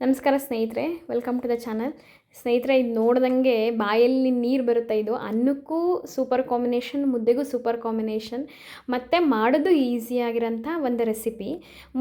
ನಮಸ್ಕಾರ ಸ್ನೇಹಿತರೆ welcome to the channel ಸ್ನೇಹಿತರೆ, ಇದು ನೋಡ್ದಂಗೆ ಬಾಯಲ್ಲಿ ನೀರು ಬರುತ್ತೆ ಇದು? ಅನ್ನಕ್ಕೂ ಸೂಪರ್ ಕಾಂಬಿನೇಷನ್ ಮುದ್ದೆಗೂ ಸೂಪರ್ ಕಾಂಬಿನೇಷನ್ ಮತ್ತು ಮಾಡೋದು ಈಸಿಯಾಗಿರೋಂಥ ಒಂದು ರೆಸಿಪಿ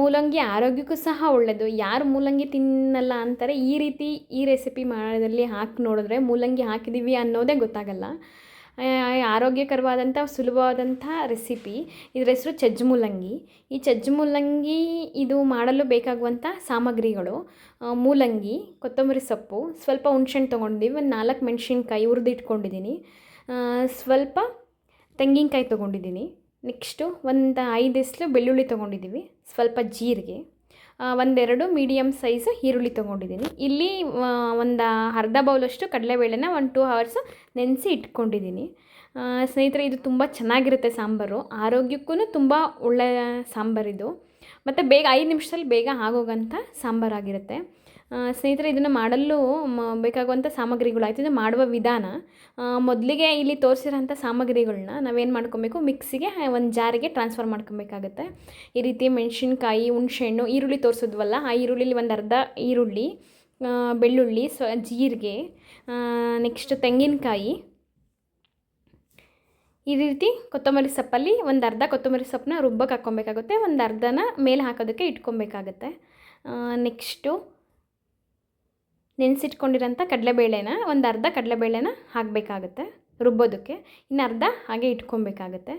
ಮೂಲಂಗಿ ಆರೋಗ್ಯಕ್ಕೂ ಸಹ ಒಳ್ಳೆಯದು ಯಾರು ಮೂಲಂಗಿ ತಿನ್ನಲ್ಲ ಅಂತಾರೆ, ಈ ರೀತಿ ಈ ರೆಸಿಪಿ ಮಾಡೋದ್ರಲ್ಲಿ ಹಾಕಿ ನೋಡಿದ್ರೆ ಮೂಲಂಗಿ ಹಾಕಿದ್ದೀವಿ ಅನ್ನೋದೇ ಗೊತ್ತಾಗಲ್ಲ. ಆರೋಗ್ಯಕರವಾದಂಥ, ಸುಲಭವಾದಂಥ ರೆಸಿಪಿ ಇದರ ಹೆಸರು ಚಜ್ಜು ಮೂಲಂಗಿ ಈ ಚಜ್ಜು ಮೂಲಂಗಿ ಇದು ಮಾಡಲು ಬೇಕಾಗುವಂಥ ಸಾಮಗ್ರಿಗಳು ಮೂಲಂಗಿ, ಕೊತ್ತಂಬರಿ ಸೊಪ್ಪು, ಸ್ವಲ್ಪ ಹುಣ್ಸೆಹಣ್ಣು ತೊಗೊಂಡಿದ್ದೀವಿ ಒಂದು ನಾಲ್ಕು ಮೆಣಸಿನ್ಕಾಯಿ ಹುರಿದಿಟ್ಕೊಂಡಿದ್ದೀನಿ ಸ್ವಲ್ಪ ತೆಂಗಿನಕಾಯಿ ತೊಗೊಂಡಿದ್ದೀನಿ ನೆಕ್ಸ್ಟು ಒಂದು ಐದು ಎಸ್ಲು ಬೆಳ್ಳುಳ್ಳಿ ತೊಗೊಂಡಿದ್ದೀವಿ ಸ್ವಲ್ಪ ಜೀರಿಗೆ. ಒಂದೆರಡು ಮೀಡಿಯಮ್ ಸೈಜ್ ಈರುಳ್ಳಿ ತೊಗೊಂಡಿದ್ದೀನಿ. ಇಲ್ಲಿ ಒಂದು ಅರ್ಧ ಬೌಲಷ್ಟು ಕಡಲೆಬೇಳೆನ ಒಂದು ಟೂ ಅವರ್ಸು ನೆನೆಸಿ ಇಟ್ಕೊಂಡಿದ್ದೀನಿ. ಸ್ನೇಹಿತರೆ, ಇದು ತುಂಬ ಚೆನ್ನಾಗಿರುತ್ತೆ ಸಾಂಬಾರು. ಆರೋಗ್ಯಕ್ಕೂ ತುಂಬ ಒಳ್ಳೆಯ ಸಾಂಬಾರಿದು. ಮತ್ತು ಬೇಗ ಐದು ನಿಮಿಷದಲ್ಲಿ ಬೇಗ ಆಗೋಗಂಥ ಸಾಂಬಾರಾಗಿರುತ್ತೆ. ಸ್ನೇಹಿತರೆ, ಇದನ್ನು ಮಾಡಲು ಬೇಕಾಗುವಂಥ ಸಾಮಗ್ರಿಗಳಾಯ್ತು ಇದು ಮಾಡುವ ವಿಧಾನ ಮೊದಲಿಗೆ ಇಲ್ಲಿ ತೋರಿಸಿರೋಂಥ ಸಾಮಗ್ರಿಗಳನ್ನ ನಾವೇನು ಮಾಡ್ಕೊಬೇಕು? ಮಿಕ್ಸಿಗೆ ಒಂದು ಜಾರಿಗೆ ಟ್ರಾನ್ಸ್ಫರ್ ಮಾಡ್ಕೊಬೇಕಾಗುತ್ತೆ. ಈ ರೀತಿ ಮೆಣಸಿನ್ಕಾಯಿ, ಹುಣಸೆಹಣ್ಣು, ಈರುಳ್ಳಿ ತೋರಿಸಿದ್ವಲ್ಲ, ಆ ಈರುಳ್ಳಿಲಿ ಒಂದು ಅರ್ಧ ಈರುಳ್ಳಿ ಬೆಳ್ಳುಳ್ಳಿ ಸ್ವ ಜೀರಿಗೆ ನೆಕ್ಸ್ಟ್ ತೆಂಗಿನಕಾಯಿ. ಈ ರೀತಿ ಕೊತ್ತಂಬರಿ ಸೊಪ್ಪಲ್ಲಿ ಒಂದು ಅರ್ಧ ಕೊತ್ತಂಬರಿ ಸೊಪ್ಪನ್ನ ರುಬ್ಬಕ್ಕೆ ಹಾಕ್ಕೊಬೇಕಾಗುತ್ತೆ. ಒಂದು ಅರ್ಧನ ಮೇಲೆ ಹಾಕೋದಕ್ಕೆ ಇಟ್ಕೊಬೇಕಾಗುತ್ತೆ. ನೆಕ್ಸ್ಟು ನೆನೆಸಿಟ್ಕೊಂಡಿರೋಂಥ ಕಡಲೆಬೇಳೆನ ಒಂದು ಅರ್ಧ ಕಡಲೆಬೇಳೆನ ಹಾಕಬೇಕಾಗುತ್ತೆ, ರುಬ್ಬೋದಕ್ಕೆ. ಇನ್ನು ಅರ್ಧ ಹಾಗೆ ಇಟ್ಕೊಬೇಕಾಗತ್ತೆ.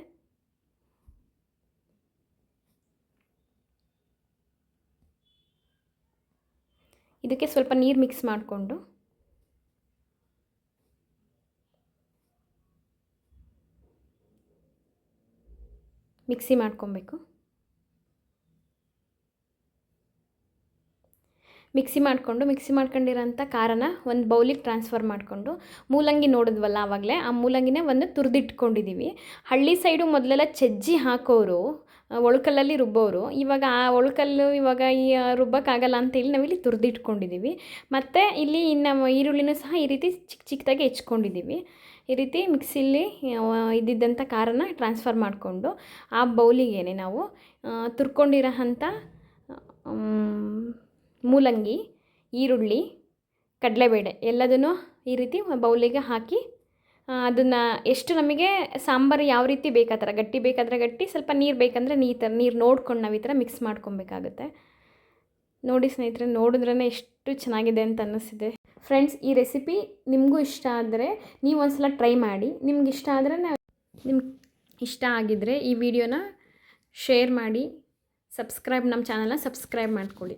ಇದಕ್ಕೆ ಸ್ವಲ್ಪ ನೀರು ಮಿಕ್ಸ್ ಮಾಡಿಕೊಂಡು ಮಿಕ್ಸಿ ಮಾಡ್ಕೊಬೇಕು. ಮಿಕ್ಸಿ ಮಾಡಿಕೊಂಡು, ಮಿಕ್ಸಿ ಮಾಡ್ಕೊಂಡಿರೋಂಥ ಖಾರನ ಒಂದು ಬೌಲಿಗೆ ಟ್ರಾನ್ಸ್ಫರ್ ಮಾಡಿಕೊಂಡು, ಮೂಲಂಗಿ ನೋಡಿದ್ವಲ್ಲ ಆವಾಗಲೇ ಆ ಮೂಲಂಗಿನೇ ಒಂದು ತುರಿದಿಟ್ಕೊಂಡಿದ್ದೀವಿ ಹಳ್ಳಿ ಸೈಡು ಮೊದಲೆಲ್ಲ ಚಜ್ಜಿ ಹಾಕೋರು ಒಳಕಲ್ಲಲ್ಲಿ ರುಬ್ಬೋರು, ಇವಾಗ ಆ ಒಳ್ಕಲ್ಲು ಇವಾಗ ಈ ರುಬ್ಬೋಕ್ಕಾಗಲ್ಲ ಅಂತೇಳಿ ನಾವಿಲ್ಲಿ ತುರಿದಿಟ್ಕೊಂಡಿದ್ದೀವಿ ಮತ್ತು ಇಲ್ಲಿ ಇನ್ನು ಈರುಳ್ಳಿನೂ ಸಹ ಈ ರೀತಿ ಚಿಕ್ಕ ಚಿಕ್ಕದಾಗಿ ಹೆಚ್ಕೊಂಡಿದ್ದೀವಿ ಈ ರೀತಿ ಮಿಕ್ಸಿಲಿ ಇದ್ದಿದ್ದಂಥ ಖಾರನ ಟ್ರಾನ್ಸ್ಫರ್ ಮಾಡಿಕೊಂಡು, ಆ ಬೌಲಿಗೇನೆ ನಾವು ತುರ್ಕೊಂಡಿರೋ ಅಂಥ ಮೂಲಂಗಿ, ಈರುಳ್ಳಿ, ಕಡಲೆಬೇಳೆ ಎಲ್ಲದನ್ನು ಈ ರೀತಿ ಬೌಲಿಗೆ ಹಾಕಿ ಅದನ್ನು ಎಷ್ಟು ನಮಗೆ ಸಾಂಬಾರು ಯಾವ ರೀತಿ ಬೇಕು ಆ ಥರ, ಗಟ್ಟಿ ಬೇಕಾದರೆ ಗಟ್ಟಿ, ಸ್ವಲ್ಪ ನೀರು ಬೇಕಂದರೆ ನೀ ಥರ ನೀರು ನೋಡ್ಕೊಂಡು ನಾವು ಈ ಥರ ಮಿಕ್ಸ್ ಮಾಡ್ಕೊಬೇಕಾಗುತ್ತೆ. ನೋಡಿ ಸ್ನೇಹಿತರೆ ನೋಡಿದ್ರೇ ಎಷ್ಟು ಚೆನ್ನಾಗಿದೆ ಅಂತ ಅನ್ನಿಸ್ತಿದೆ. ಫ್ರೆಂಡ್ಸ್, ಈ ರೆಸಿಪಿ ನಿಮಗೂ ಇಷ್ಟ ಆದರೆ ನೀವು ಒಂದ್ಸಲ ಟ್ರೈ ಮಾಡಿ. ನಿಮ್ಗೆ ಇಷ್ಟ ಆದರೆ ನಿಮ್ಗೆ ಇಷ್ಟ ಆಗಿದ್ದರೆ ಈ ವಿಡಿಯೋನ ಶೇರ್ ಮಾಡಿ, ಸಬ್ಸ್ಕ್ರೈಬ್ ನಮ್ಮ ಚಾನಲ್ನ ಸಬ್ಸ್ಕ್ರೈಬ್ ಮಾಡ್ಕೊಳ್ಳಿ.